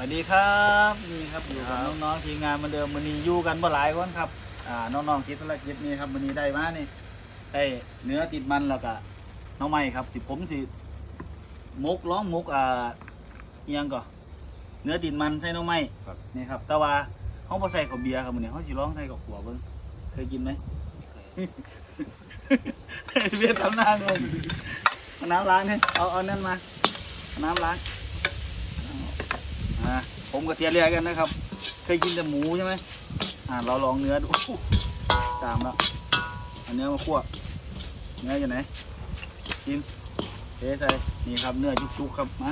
สวัสดีครับนี่ครับอยู่กับน้องๆทีมงานเหมือนเดิมวันนี้อยู่กันบ่หลายคนครับอ่าน้องๆคิดธุรกิจนี่ครับวันนี้ได้มานี่ได้เนื้อติดมันแล้วก็น้องใหม่ครับสิผมสิมกร้องมกอ่าอิหยังก่อนเนื้อติดมันใส่น้องใหม่ครับนี่ครับ แต่ว่าเขาบ่ใส่ข้าวเบียร์ครับมื้อนี้เขาสิร้องใส่กับขัวเบิ่งเคยกินไหมเบียร์ทำหน้างงเอาน้ำล้างนี่เอาเอานั่นมาเอาน้ำล้างอ่า ผมกับเทียเรียกกันนะครับ เคยกินแต่หมูใช่ไหมอ่าเราลองเนื้อดูตามแล้วเอาเนื้อมาคั่วเนื้ออยู่ไหนกินเทใส่นี่ครับเนื้อจุกๆครับมา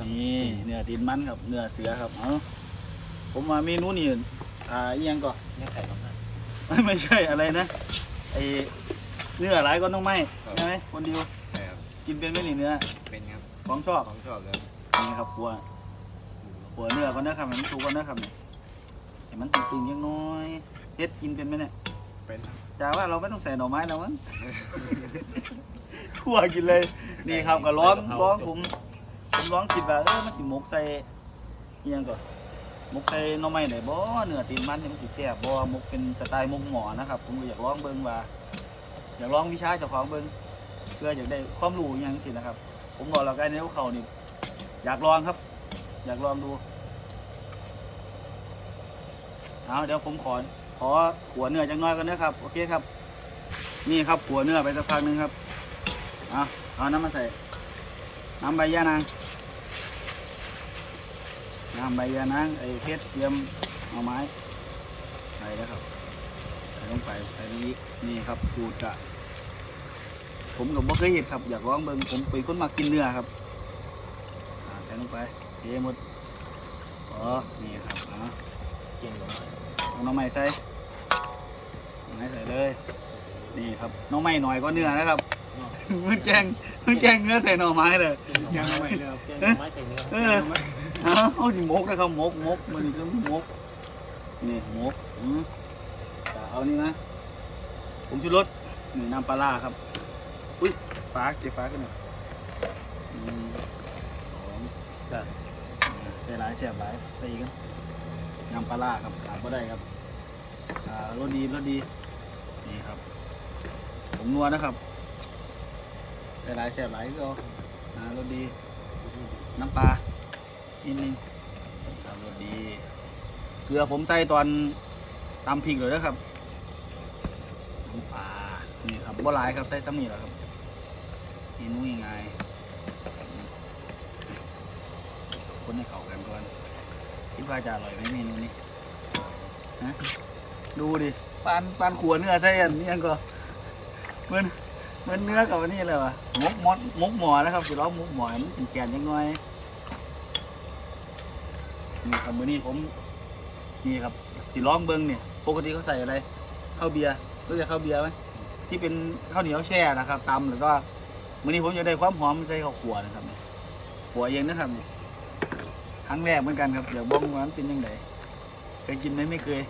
นี่เนื้อตีนมันครับเนื้อเสือครับเอาผมมาเมนูนี่อ่าอีหยังก่อนเนื้อไก่บ้างนะไม่ใช่อะไรนะไอเนื้อหลายก็ต้องไหมครับใช่ไหมคนเดียวใช่ครับกินเป็นไหมนี่เนื้อเป็นครับของชอบของชอบเลยนี่ครับขัว ขัวเนื้อก่อนนะครับให้มันสุกก่อนนะครับเนี่ยให้มันตึงๆยังน้อยเฮ็ดกินเป็นไหมเนี่ยเป็นครับจาว่าเราไม่ต้องใส่หน่อไม้แล้วมั้ง ขัวกินเลย นี่ครับก็ร้องร้องผมผมร้องคิดว่าเออมันสิหมกใส่เอียงก่อนหมกใส่หน่อไม้ได้บ่เนื้อตีนมันให้มันสิแซ่บบ่หมกเป็นสไตล์หมกหมอนะครับ ผมก็อยากลองเบิ่งว่า อยากลองวิชาเจ้าของเบิ่งเพื่ออยากได้ความรู้อหย่างสินะครับ ผมบอกแล้วกันในเขานี่อยากลองครับ อยากลองดู เอาเดี๋ยวผมขอ ขอขัวเนื้อจังน้อยกันนะครับ โอเคครับ นี่ครับขัวเนื้อไปสักพักหนึงครับ เอาเอาน้ำมาใส่ น้ำใบยานาง น้ำใบยานางไอ้เพชรเตรียมเอาไม้ ใส่แล้วครับ ใส่ลงไป ใส่นี้นี่ครับขูดะผมกับบ่เคยเห็นครับ อยากลองเบิ่งผมเป็นคนมากินเนื้อครับใส่ลงไป เทหมดอ๋อนี่ครับอ่ากินหรือไม่เอาน้องใหม่ใส่น้องใหม่ใส่เลย นี่ครับ น้องใหม่หน่อยก็เนื้อนะครับมันแกงมันแกงเนื้อใส่หน่อไม้เลยยังไม่เลยครับแกงไม้ใส่เนื้อเออเอาเอาสิมกนะครับมกมกมันจะมกนี่มกอืมแต่เอานี่นะผมชูรสนี่น้ำปลาร้าครับ อุ้ยฟ้าเก็บฟ้าขึ้นหน่อยหนึ่งสองจ้ะใส่หลายเสียบหลายใส่อีกครับน้ำปลาร้าครับขาดก็ได้ครับอ่ารสดีรสดีนี่ครับผมนัวนะครับใส่หลายเสียบหลายก็อ่ารสดี น้ำปลานิดนึงครับรสดี เกลือผมใส่ตอนตำพริกเลยนะครับน้ำปลานี่ครับบ่หลายครับใส่ซ้ำนี่แหละครับเมนูยังไง คนให้เข้ากันก่อนคิดว่าจะอร่อยไหมเมนูนี้ฮะดูดิปานปานขัวเนื้อใส่อันนี้ยังก็เหมือนเหมือนเนื้อกับอันนี้เลยวะมกมดมกหมอนะครับสิร้องมกหมอมันเป็นแกนยังไงนี่ครับมือนี้ผมนี่ครับสิร้องเบิ้งเนี่ยปกติเขาใส่อะไรข้าวเบียร์รู้จักข้าวเบียร์ไหมที่เป็นข้าวเหนียวแช่นะครับตำแล้วก็วันนี้ผมจะได้ความหอมใส่ข้าวขัวนะครับขัวเองนะครับ ครั้งแรกเหมือนกันครับอยากบอกว่ามันเป็นยังไงเคยกินไหมไม่เคย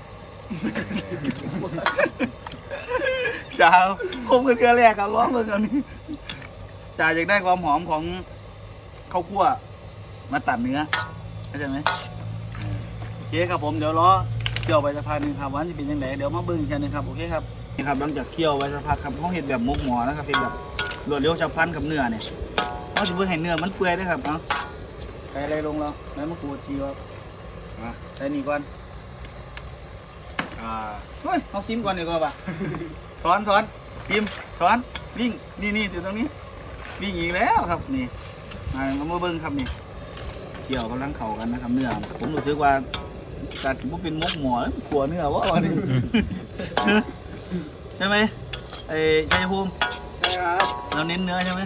จ้าผมก็เทือแรกครับร้องเลยกันนี้จ่าอยากได้ความหอมของข้าวคั่ว มาตัดเนื้อเข้าใจไหมเออโอเคครับผมเดี๋ยวรอเกี่ยวไปสักพักหนึ่งครับว่าจะเป็นยังไงเดี๋ยวมาเบิ่งกันนะครับโอเคครับนี่ครับหลังจากเคี่ยวไว้สักพักครับเขาเห็ดแบบมกหมอนะครับเห็ดแบบรวดเร็วฉับพลันกับเนื้อเนี่ยเขาจะเพื่อให้เนื้อมันเปื่อยด้วยครับเอาใส่อะไรลงเราแล้วมะกรูดทีครับมาใส่นี่ก่อนอ่าเฮ้ยเอาซิมก่อนดีกว่าป่ะสอนสอนพิมพ์สอนวิ่งนี่นี่อยู่ตรงนี้วิ่งอีกแล้วครับนี่มามาเบิ้งครับนี่เคี่ยวกำลังเข่ากันนะครับเนื้อผมรู้สึกว่าการสิบุเป็นมกหมอขัวเนื้อว่าวันนี้ใช่ไหมไอ้ชัยภูมิใช่ครับเราเน้นเนื้อใช่ไหม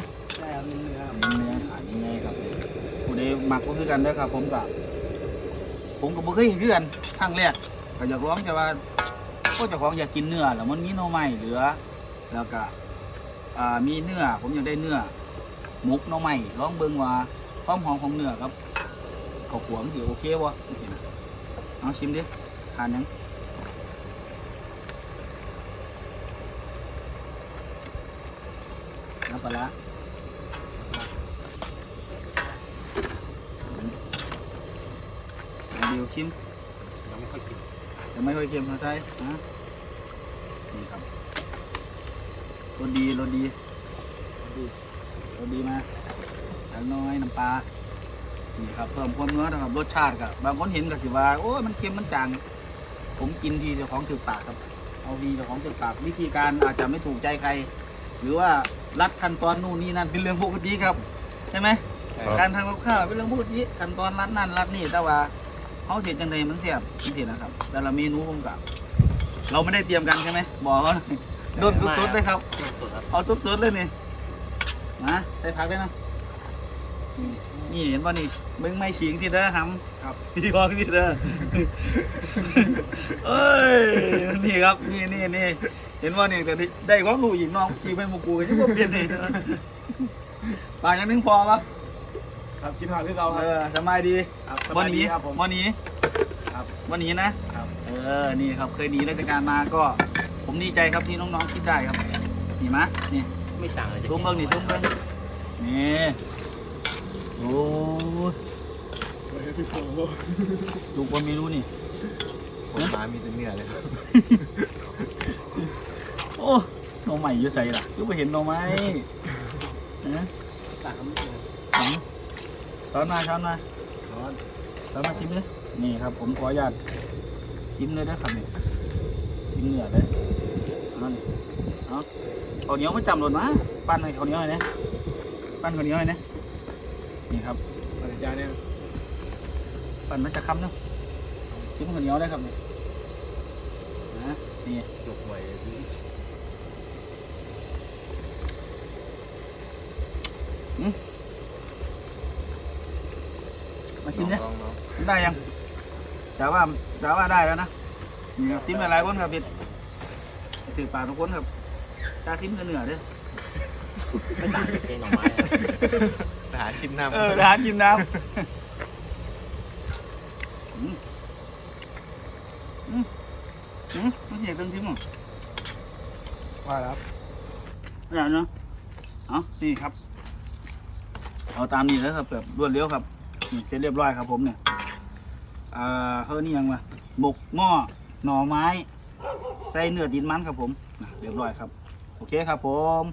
ผู้มักก็คือกันเด้อครับ ผมกับผมกับบ่เคยเห็นคือกันครั้งแรกก็อยากร้องแต่ว่าก็เจ้าของอยากกินเนื้อแล้วมันมีหน่อไม้เหลือ แล้วก็มีเนื้อ ผมอยากได้เนื้อหมกหน่อไม้องเบิ่งว่าความหอมของเนื้อครับข้าวขวมสิโอเคบ่จริงๆนะเอาชิมดิทานยังน้ำปลา ร้าเดี๋ยวชิมยังไม่ค่อยกินยังไม่ค่อยเค็มเท่าไหร่นะนี่ครับรสดีรสดีรสดีมาจังน้อยน้ำปลานี่ครับเพิ่มความเนื้อนะครับรสชาติกับบางคนเห็นก็สิว่าโอ้ยมันเค็มมันจางผมกินทีเจ้าของถือปากครับ เอาดีเจ้าของถือปากวิธีการอาจจะไม่ถูกใจใคร หรือว่ารัดขั้นตอนนู่นนี่นั่นเป็นเรื่องปกติครับใช่ไหมการทำกับข้าวเป็นเรื่องปกติขั้นตอนรัดนั่นรัดนี่แต่ว่า เขาเสียจังใดมันเสียบมันเสียนะครับ แต่ละเมนูผมกับเราไม่ได้เตรียมกันใช่ไหมบอกเขาหน่อยโดนสดๆเลยครับเครื่องสดครับเอาสดๆเลยนี่มาใส่ผักได้นะนี่เห็นป่ะนี่มึงไม่ขิงสิเด้อหำครับพี่บอกสิเด้อเอ้ยนี่ครับนี่นี่นี่เห็นว่านี่แต่ได้ความรู้อีกน้องขี่ไปหมูกูกันที่ผมเปลี่ยนนี่ปากอย่างนึงพอปะ ครับคิดหาที่เราคเอรับ อสบายดีครับสวับานยดีนี้ครับผมวันนี้ครับวันนี้นะครับ เออนี่ครับเคยหนีราชการมาก็ ผมดีใจครับที่น้องๆคิดได้ครับนี่มะนี่ไม่ต่างเลยทุ่มเบิ้งนี่ทุ่มเบิ้งนี่โอ้ยดูคนไม่รู้นี่ ผมมามีแต่เนื้อเลยครับโอ้หน่อใหม่อยู่ใส่ล่ะก็ไปเห็นหน่อไม้นะต่างกันไม่เลยอืม ช้อนมาช้อนมาร้อนช้อนมาชิมเลยนี่ครับ ผมขออนุญาตชิมเลยนะครับนี่ชิมเนื้อเลยเอานี่เอาข้าวเหนียวมาจำหล่นมาปั้นให้ข้าวเหนียวหน่อยนะปั้นข้าวเหนียวหน่อยนะนี่ครับอะไรจานเนี่ยปั่นมันจะคำเนาะชิมข้าวเหนียวได้ครับนี่นะนี่จกไว้มาชิมเนี่ยลองลองได้ยัง แต่ว่าแต่ว่าได้แล้วนะนี่ครับชิมหลายๆคนครับพี่ถือปากทุกคนครับตาชิมแต่เหนือเด้อไม่ต่างจากแกงหน่อไม้ครับไปหาชิมน้ำเออร้านชิมน้ำอืมอืมอืมไม่เห็นเรื่องชิมหรอว่าแล้วอย่างเนาะเอานี่ครับ เอาตามนี้แล้วครับแบบรวดเร็วครับ นี่เสร็จเรียบร้อยครับผมเนี่ยอ่าเขานี่ยังวะหมกหม้อหน่อไม้ ใส่เนื้อดินมันครับผมเรียบร้อยครับ โอเคครับผม